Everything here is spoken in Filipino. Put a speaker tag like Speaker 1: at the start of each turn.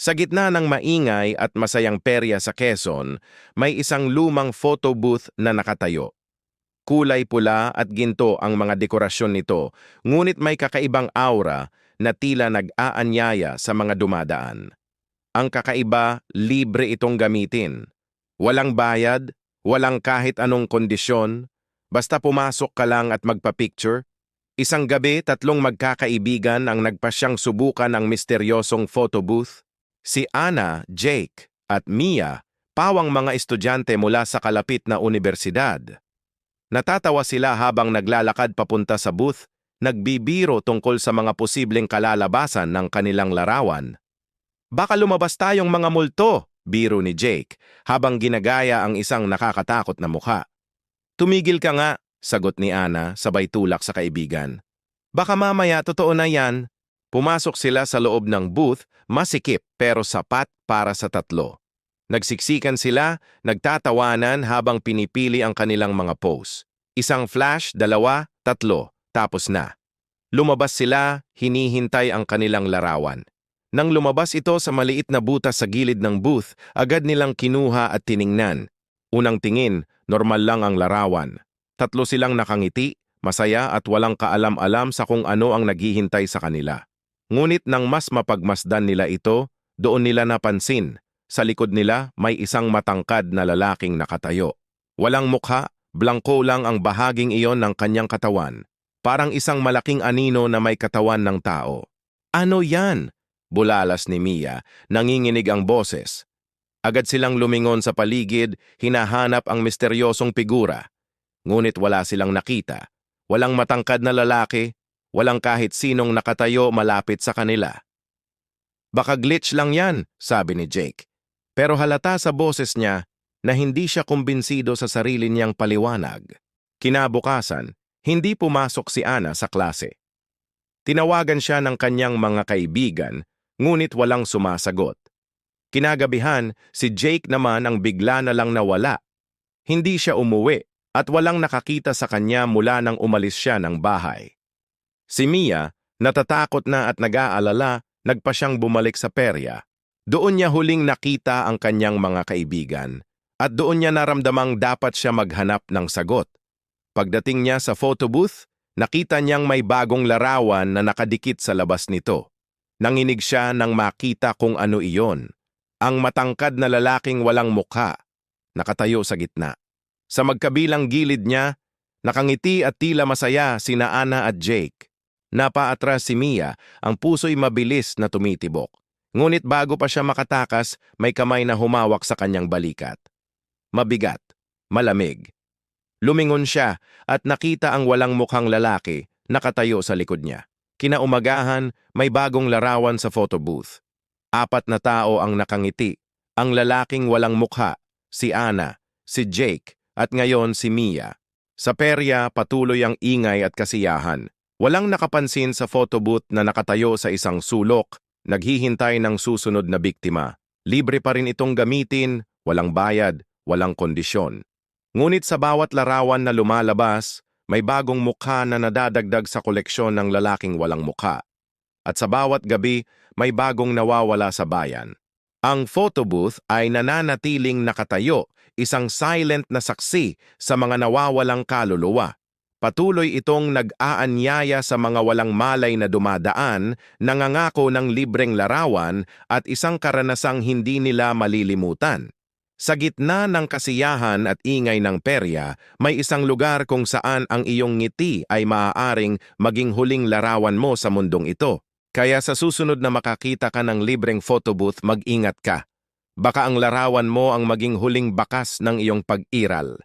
Speaker 1: Sa gitna ng maingay at masayang perya sa Quezon, may isang lumang photo booth na nakatayo. Kulay pula at ginto ang mga dekorasyon nito, ngunit may kakaibang aura na tila nag-aanyaya sa mga dumadaan. Ang kakaiba, libre itong gamitin. Walang bayad, walang kahit anong kondisyon, basta pumasok ka lang at magpa-picture. Isang gabi, tatlong magkakaibigan ang nagpasyang subukan ang misteryosong photo booth. Si Ana, Jake, at Mia, pawang mga estudyante mula sa kalapit na universidad. Natatawa sila habang naglalakad papunta sa booth, nagbibiro tungkol sa mga posibleng kalalabasan ng kanilang larawan. Baka lumabas tayong mga multo, biro ni Jake, habang ginagaya ang isang nakakatakot na mukha. Tumigil ka nga, sagot ni Ana sabay tulak sa kaibigan. Baka mamaya totoo na yan. Pumasok sila sa loob ng booth, masikip pero sapat para sa tatlo. Nagsiksikan sila, nagtatawanan habang pinipili ang kanilang mga pose. Isang flash, dalawa, tatlo, tapos na. Lumabas sila, hinihintay ang kanilang larawan. Nang lumabas ito sa maliit na butas sa gilid ng booth, agad nilang kinuha at tiningnan. Unang tingin, normal lang ang larawan. Tatlo silang nakangiti, masaya at walang kaalam-alam sa kung ano ang naghihintay sa kanila. Ngunit nang mas mapagmasdan nila ito, doon nila napansin, sa likod nila may isang matangkad na lalaking nakatayo. Walang mukha, blangko lang ang bahaging iyon ng kanyang katawan, parang isang malaking anino na may katawan ng tao. Ano yan? Bulalas ni Mia, nanginginig ang boses. Agad silang lumingon sa paligid, hinahanap ang misteryosong figura. Ngunit wala silang nakita. Walang matangkad na lalaki, walang kahit sinong nakatayo malapit sa kanila. Baka glitch lang yan, sabi ni Jake. Pero halata sa boses niya na hindi siya kumbinsido sa sarili niyang paliwanag. Kinabukasan, hindi pumasok si Ana sa klase. Tinawagan siya ng kanyang mga kaibigan, ngunit walang sumasagot. Kinagabihan, si Jake naman ang bigla na lang nawala. Hindi siya umuwi at walang nakakita sa kanya mula nang umalis siya ng bahay. Si Mia, natatakot na at nag-aalala, nagpa siyang bumalik sa perya. Doon niya huling nakita ang kanyang mga kaibigan at doon niya naramdamang dapat siya maghanap ng sagot. Pagdating niya sa photo booth, nakita niyang may bagong larawan na nakadikit sa labas nito. Nanginig siya nang makita kung ano iyon. Ang matangkad na lalaking walang mukha, nakatayo sa gitna. Sa magkabilang gilid niya, nakangiti at tila masaya sina Ana at Jake. Napaatras si Mia, ang puso'y mabilis na tumitibok. Ngunit bago pa siya makatakas, may kamay na humawak sa kanyang balikat. Mabigat, malamig. Lumingon siya at nakita ang walang mukhang lalaki nakatayo sa likod niya. Kinaumagahan, may bagong larawan sa photo booth. Apat na tao ang nakangiti. Ang lalaking walang mukha, si Ana, si Jake, at ngayon si Mia. Sa perya, patuloy ang ingay at kasiyahan. Walang nakapansin sa photo booth na nakatayo sa isang sulok naghihintay ng susunod na biktima. Libre pa rin itong gamitin, walang bayad, walang kondisyon. Ngunit sa bawat larawan na lumalabas, may bagong mukha na nadadagdag sa koleksyon ng lalaking walang mukha. At sa bawat gabi, may bagong nawawala sa bayan. Ang photo booth ay nananatiling nakatayo, isang silent na saksi sa mga nawawalang kaluluwa. Patuloy itong nag-aanyaya sa mga walang malay na dumadaan, nangangako ng libreng larawan at isang karanasang hindi nila malilimutan. Sa gitna ng kasiyahan at ingay ng perya, may isang lugar kung saan ang iyong ngiti ay maaaring maging huling larawan mo sa mundong ito. Kaya sa susunod na makakita ka ng libreng photo booth, mag-ingat ka. Baka ang larawan mo ang maging huling bakas ng iyong pag-iral.